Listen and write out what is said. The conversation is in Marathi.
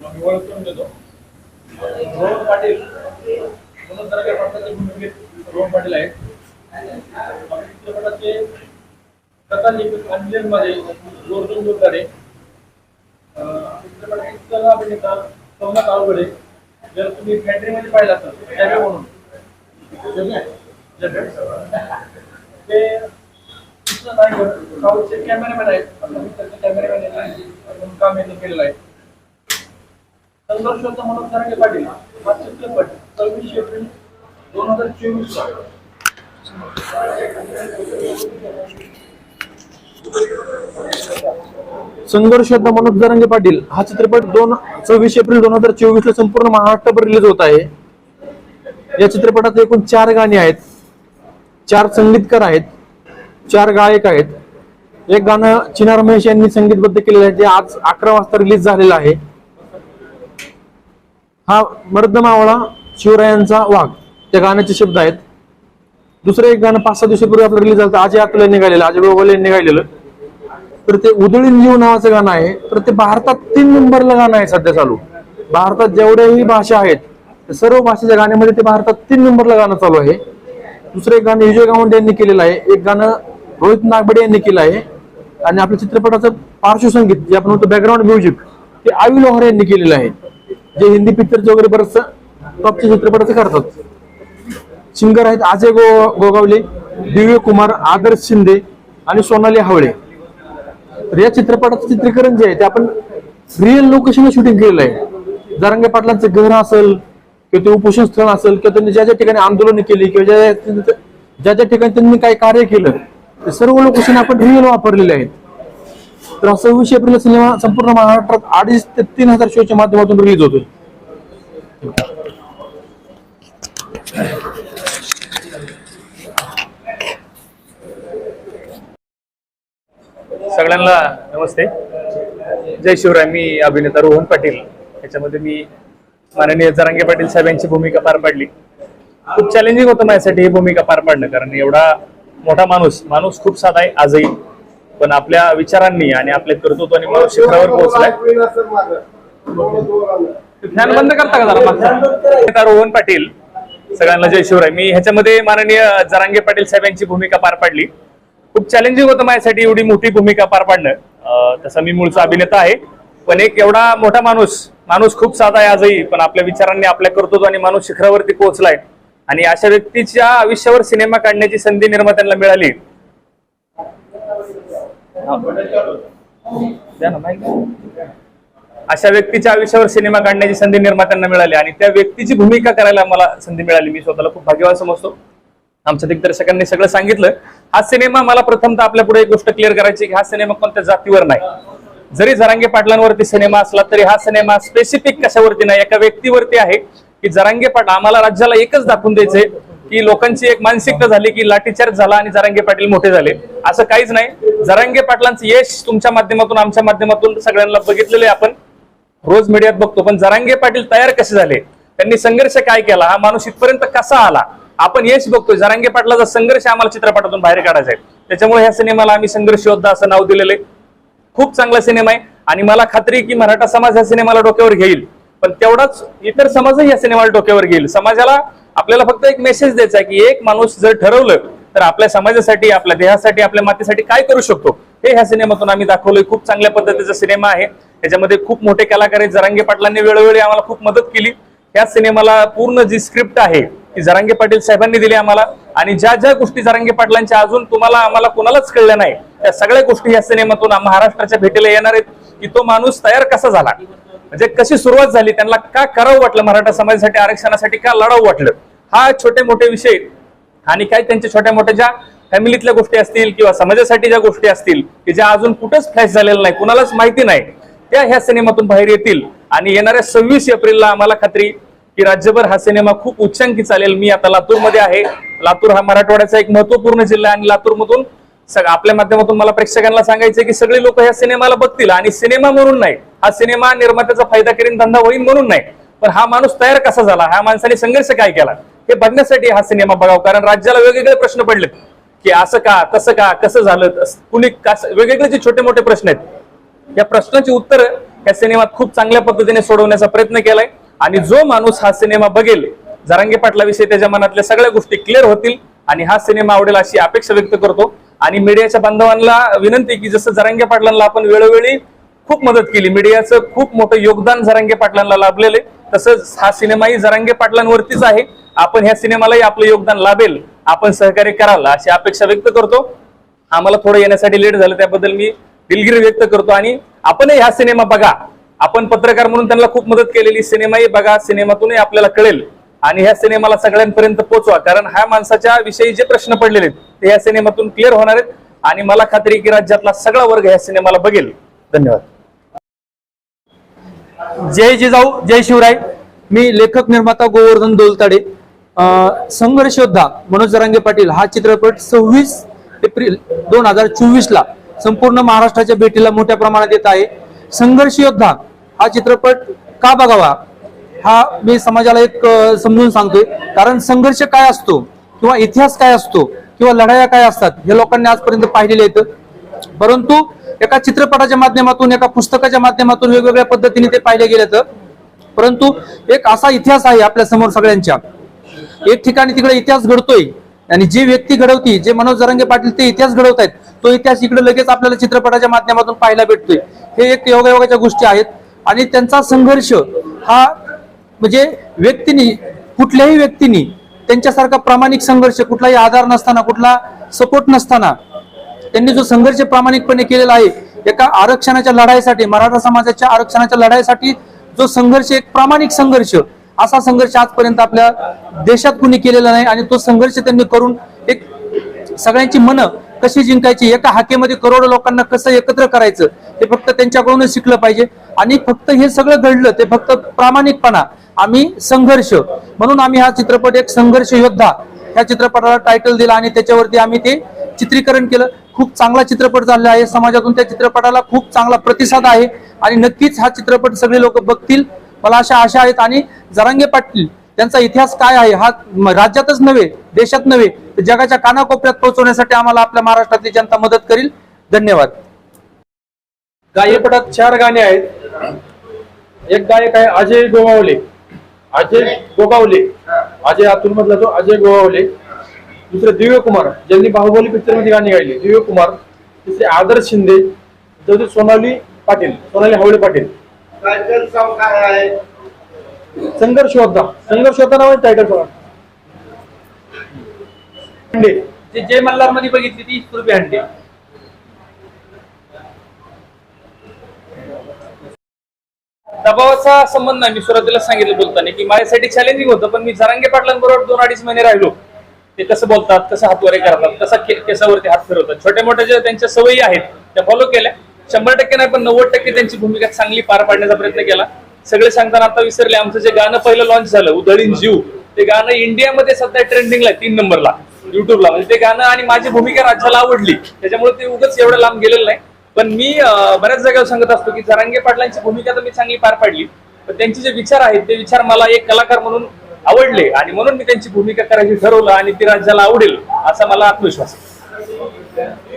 आम्ही ओळखून देतो रोहन पाटील म्हणून जरा काही पक्षाचे भूमिकेत रोहन पाटील आहेत. चित्रपटाचे कथा लिखित अंजनमध्ये जोरदूर जोरदारे चित्रपटाचे इतर अभिनेता सोमनाथ आवघडे जर तुम्ही फॅक्टरीमध्ये पाहिला असाल जगे म्हणून. जगे? ते कृष्ण नायकर साऊथचे कॅमेरामॅन आहेत. कॅमेरामॅन आहेत म्हणून काम यांनी केलेलं आहे. संघर्ष म्हणून तरंगे पाटील हा चित्रपट सव्वीस एप्रिल दोन हजार चोवीस संघर्ष मनोज जरांगे पाटील हा चित्रपट दोन सव्वीस एप्रिल दोन हजार चोवीस ला संपूर्ण महाराष्ट्रभर रिलीज होत आहे. या चित्रपटात एकूण चार गाणी आहेत. चार संगीतकार आहेत. चार गायक आहेत. एक गाणं चिनार महेश यांनी संगीतबद्ध केलेलं आहे जे आज अकरा वाजता रिलीज झालेलं आहे. हा मर्द मावळा शिवरायांचा वाघ. त्या गाण्याचे शब्द आहेत. दुसरं एक गाणं पाच सहा दिवसापूर्वी आपलं रिलीज झालं अजय आतुल निघालेलं गायलेलं अजय गोगोले यांनी गायलेलं तर ते उधळीन जीव नावाचं गाणं आहे. तर ते भारतात तीन नंबरला गाणं आहे सध्या चालू. भारतात जेवढ्याही भाषा आहेत सर्व भाषेच्या गाण्यामध्ये ते भारतात तीन नंबरला गाणं चालू आहे. दुसरं एक गाणं विजय गावंडे यांनी केलेलं आहे. एक गाणं रोहित नागबडे यांनी केलं आहे. आणि आपल्या चित्रपटाचं पार्श्वसंगीत जे आपण म्हणतो बॅकग्राऊंड म्युझिक ते आयु लोहार यांनी केलेलं आहे. जे हिंदी पिक्चरचे वगैरे बरंच टॉपचे चित्रपटाचे करतात. सिंगर आहेत अजय गो गोगावले दिव्य कुमार आदर्श शिंदे आणि सोनाली हावळे. तर या चित्रपटाचं चित्रीकरण जे आहे ते आपण रिअल लोकेशनला शूटिंग केलेलं आहे. जरांगे पाटलांचं घर असेल किंवा ते उपोषण स्थळ असेल किंवा त्यांनी ज्या ज्या ठिकाणी आंदोलन केली किंवा ज्या ज्या ज्या ठिकाणी त्यांनी काही कार्य केलं ते सर्व लोकेशन आपण रिअल वापरलेले आहेत. तर सव्वीस एप्रिल सिनेमा संपूर्ण महाराष्ट्रात अडीच ते तीन हजार शोच्या माध्यमातून रिलीज होतोय. सगळ्यांना नमस्ते. जय शिवराय मी अभिनेता रोहन पाटील. याच्यामध्ये मी माननीय जरांगे पाटील साहेब यांची भूमिका पार पाडली. खूप चॅलेंजिंग होतं माझ्यासाठी ही भूमिका पार पाडणं कारण एवढा मोठा माणूस माणूस खूप साधा आहे आजही. पण आपल्या विचारांनी आणि आपल्या कर्तृत्वाने माणूस शिखरावर पोहोचलाय. फॅन बंद करता का जरा रोहन पाटील सगळ्यांना जय शिवराय. मी ह्याच्यामध्ये माननीय जरांगे पाटील साहेब यांची भूमिका पार पाडली. खूप चॅलेंजिंग होतं माझ्यासाठी एवढी मोठी भूमिका पार पाडणं. अं, तसा मी मूळचा अभिनेता आहे. पण एक एवढा मोठा माणूस माणूस खूप साधा आहे आजही पण आपल्या विचारांनी आपल्या कर्तृत्वाने माणूस शिखरावरती पोहोचलाय. आणि अशा व्यक्तीच्या आयुष्यावर सिनेमा काढण्याची संधी निर्मात्यांना मिळाली. अशा व्यक्तीच्या आयुष्यावर सिनेमा काढण्याची संधी निर्मात्यांना मिळाली आणि त्या व्यक्तीची भूमिका करायला मला संधी मिळाली. मी स्वतःला खूप भाग्यवान समजतो. आमच्या दिग्दर्शकांनी सगळं सांगितलं. हा सिनेमा मला प्रथमतः आपल्या पुढे एक गोष्ट क्लिअर करायची की हा सिनेमा कोणत्या जातीवर नाही. जरी जरांगे पाटलांवरती सिनेमा असला तरी हा सिनेमा स्पेसिफिक कशावरती नाही. एका व्यक्तीवरती आहे की जरांगे पाट आम्हाला राज्याला एकच दाखवून द्यायचंय. की लोकांची एक मानसिकता झाली की लाठीचार्ज झाला आणि जरांगे पाटील मोठे झाले. असं काहीच नाही. जरांगे पाटलांचं यश तुमच्या माध्यमातून आमच्या माध्यमातून सगळ्यांना बघितलेलं आहे आपण. रोज मीडियात बघतो पण जरांगे पाटील तयार कसे झाले? त्यांनी संघर्ष काय केला? हा माणूस इथपर्यंत कसा आला? आपण यश बघतोय. जरांगे पाटलाचा संघर्ष आम्हाला चित्रपटातून बाहेर काढायचा आहे. त्याच्यामुळे ह्या सिनेमाला आम्ही संघर्ष योद्धा असं नाव दिलेलं आहे. खूप चांगला सिनेमा आहे. आणि मला खात्री की मराठा समाज ह्या सिनेमाला डोक्यावर घेईल. पण तेवढाच इतर समाजही या सिनेमाला डोक्यावर घेईल. समाजाला आपल्याला फक्त एक मेसेज द्यायचा आहे की एक माणूस जर ठरवलं तर आपल्या समाजासाठी आपल्या देहासाठी आपल्या मातेसाठी काय करू शकतो? हे ह्या सिनेमातून आम्ही दाखवलंय. खूप चांगल्या पद्धतीचा सिनेमा आहे. त्याच्यामध्ये खूप मोठे कलाकार आहेत. जरांगे पाटलांनी वेळोवेळी आम्हाला खूप मदत केली. ह्या सिनेमाला पूर्ण जी स्क्रिप्ट आहे ती जरांगे पाटील साहेबांनी दिली आम्हाला. आणि ज्या ज्या गोष्टी जरांगे पाटलांच्या अजून तुम्हाला आम्हाला कोणालाच कळल्या नाही त्या सगळ्या गोष्टी या सिनेमातून महाराष्ट्राच्या भेटीला येणार आहेत की तो माणूस तयार कसा झाला? म्हणजे कशी सुरुवात झाली त्यांना का करावं वाटलं मराठा समाजासाठी आरक्षणासाठी का लढावं वाटलं? हा छोटे मोठे विषय. आणि काय त्यांच्या छोट्या मोठ्या ज्या फॅमिलीतल्या गोष्टी असतील किंवा समाजासाठी ज्या गोष्टी असतील की ज्या अजून कुठंच फ्लॅश झालेल्या नाही कुणालाच माहिती नाही त्या ह्या सिनेमातून बाहेर येतील. आणि येणाऱ्या सव्वीस एप्रिलला आम्हाला खात्री की राज्यभर हा सिनेमा खूप उच्चांकी चालेल. मी आता लातूरमध्ये आहे. लातूर हा मराठवाड्याचा एक महत्त्वपूर्ण जिल्हा आहे आणि लातूरमधून सग आपल्या माध्यमातून मला प्रेक्षकांना सांगायचं की सगळे लोक ह्या सिनेमाला बघतील. आणि सिनेमा म्हणून नाही हा सिनेमा निर्मात्याचा फायदा करीन धंदा होईल म्हणून नाही. पण हा माणूस तयार कसा झाला? ह्या माणसाने संघर्ष काय केला? हे बघण्यासाठी हा सिनेमा बघावा कारण राज्याला वेगवेगळे प्रश्न पडलेत. की असं का तसं का कसं झालं? कुणी वेगवेगळे जे छोटे मोठे प्रश्न आहेत या प्रश्नाची उत्तर या सिनेमात खूप चांगल्या पद्धतीने सोडवण्याचा प्रयत्न केलाय. आणि जो माणूस हा सिनेमा बघेल जरांगे पाटलाविषयी त्याच्या मनातल्या सगळ्या गोष्टी क्लिअर होतील आणि हा सिनेमा आवडेल अशी अपेक्षा व्यक्त करतो. आणि मीडियाच्या बांधवांना विनंती की जसं जरांगे पाटलांना आपण वेळोवेळी खूप मदत केली. मीडियाचं खूप मोठं योगदान झरांगे पाटलांना लाभलेलं आहे. तसंच हा सिनेमाही झरांगे पाटलांवरतीच आहे. आपण ह्या सिनेमालाही आपलं योगदान लाभेल. आपण सहकार्य कराल अशी अपेक्षा व्यक्त करतो. आम्हाला थोडं येण्यासाठी लेट झालं त्याबद्दल मी दिलगिरी व्यक्त करतो. आणि आपणही हा सिनेमा बघा. आपण पत्रकार म्हणून त्यांना खूप मदत केलेली. सिनेमाही बघा सिनेमातूनही आपल्याला कळेल. आणि ह्या सिनेमाला सगळ्यांपर्यंत पोहोचवा. कारण ह्या माणसाच्या विषयी जे प्रश्न पडलेले आहेत ते ह्या सिनेमातून क्लिअर होणार आहेत. आणि मला खात्री की राज्यातला सगळा वर्ग ह्या सिनेमाला बघेल. धन्यवाद. जय जिजाऊ जय शिवराय. मी लेखक निर्माता गोवर्धन दोलताडे. संघर्ष योद्धा मनोज जरांगे पाटील हा चित्रपट सव्वीस एप्रिल दोन हजार चोवीस ला संपूर्ण महाराष्ट्राच्या भेटीला मोठ्या प्रमाणात येत आहे. संघर्ष योद्धा हा चित्रपट का बघावा? हा मी समाजाला एक समजून सांगतोय. कारण संघर्ष काय असतो किंवा इतिहास काय असतो किंवा लढाया काय असतात हे लोकांनी आजपर्यंत पाहिलेले आहेत. परंतु एका चित्रपटाच्या माध्यमातून एका पुस्तकाच्या माध्यमातून वेगवेगळ्या पद्धतीने ते पाहिले गेले तर. परंतु एक असा इतिहास आहे आपल्यासमोर सगळ्यांच्या. एक ठिकाणी तिकडे इतिहास घडतोय आणि जी व्यक्ती घडवती जे मनोज जरंगे पाटील ते इतिहास घडवत आहेत तो इतिहास इकडे लगेच आपल्याला चित्रपटाच्या माध्यमातून पाहायला भेटतोय. हे एक योगायोगाच्या गोष्टी आहेत आणि त्यांचा संघर्ष हा म्हणजे व्यक्तीनी कुठल्याही व्यक्तीनी त्यांच्यासारखा प्रामाणिक संघर्ष कुठलाही आधार नसताना कुठला सपोर्ट नसताना त्यांनी जो संघर्ष प्रामाणिकपणे केलेला आहे एका आरक्षणाच्या लढाईसाठी मराठा समाजाच्या आरक्षणाच्या लढाईसाठी जो संघर्ष एक प्रामाणिक संघर्ष असा संघर्ष आजपर्यंत आपल्या देशात कुणी केलेला नाही आणि तो संघर्ष त्यांनी करून एक सगळ्यांची मनं कशी जिंकायची एका हाकेमध्ये करोडो लोकांना कसं एकत्र करायचं हे फक्त त्यांच्याकडूनच शिकलं पाहिजे. आणि फक्त हे सगळं घडलं ते फक्त प्रामाणिकपणा. आम्ही संघर्ष म्हणून आम्ही हा चित्रपट एक संघर्ष योद्धा ह्या चित्रपटाला टायटल दिला आणि त्याच्यावरती आम्ही ते चित्रीकरण केलं. खूप चांगला चित्रपट झालेला आहे. समाजातून त्या चित्रपटाला खूप चांगला प्रतिसाद आहे. आणि नक्कीच हा चित्रपट सगळे लोक बघतील. मला अशा आशा आहेत. आणि जरांगे पाटील त्यांचा इतिहास काय आहे? हा राज्यातच नव्हे देशात नव्हे तर जगाच्या कानाकोपऱ्यात पोहोचवण्यासाठी आम्हाला आपल्या महाराष्ट्रातली जनता मदत करील. धन्यवाद. गायपटात चार गाणे आहेत. एक गायक आहे अजय गोगावले. अजय गोगावले. अजय अतुल मधला तो अजय गोगावले. दुसरे दिव्य कुमार ज्यांनी बाहुबली पिक्चरमध्ये गाणी गायली. दिव्य कुमार तिसरे आदर्श शिंदे चौथे सोनाली पाटील सोनाली हावळे पाटील. टायटल सॉन्ग काय आहे? संघर्ष योद्धा. संघर्ष योद्धा नाव आहे टायटल बघा. हंडे. जे जय मल्हारमध्ये बघितली ती रुपये हंडे. दबावाचा संबंध नाही. मी सुरुवातीला सांगितलं बोलताना की माझ्यासाठी चॅलेंजिंग होतं पण मी जरांगे पाटलांबरोबर दोन अडीच महिने राहिलो. ते कसं बोलतात कसं हातवारे करतात कसा के- केसावरती हात फिरवतात. छोट्या मोठ्या ज्या त्यांच्या सवयी आहेत त्या फॉलो केल्या. शंभर टक्के नाही पण नव्वद टक्के त्यांची भूमिका चांगली पार पाडण्याचा प्रयत्न केला. सगळे सांगताना आता विसरले आमचं जे गाणं पहिलं लॉन्च झालं उधळीन जीव ते गाणं इंडियामध्ये सध्या ट्रेंडिंगला तीन नंबरला युट्यूबला म्हणजे ते गाणं आणि माझी भूमिका राज्याला आवडली. त्याच्यामुळे ते उगाच एवढं लांब गेलेलं नाही. पण मी बऱ्याच जागेवर सांगत असतो की जरांगे पाटलांची भूमिका तर मी चांगली पार पाडली. पण त्यांचे जे विचार आहेत ते विचार मला एक कलाकार म्हणून आवडले आणि म्हणून मी त्यांची भूमिका करायची ठरवलं आणि ती राज्याला आवडेल असा मला आत्मविश्वास आहे.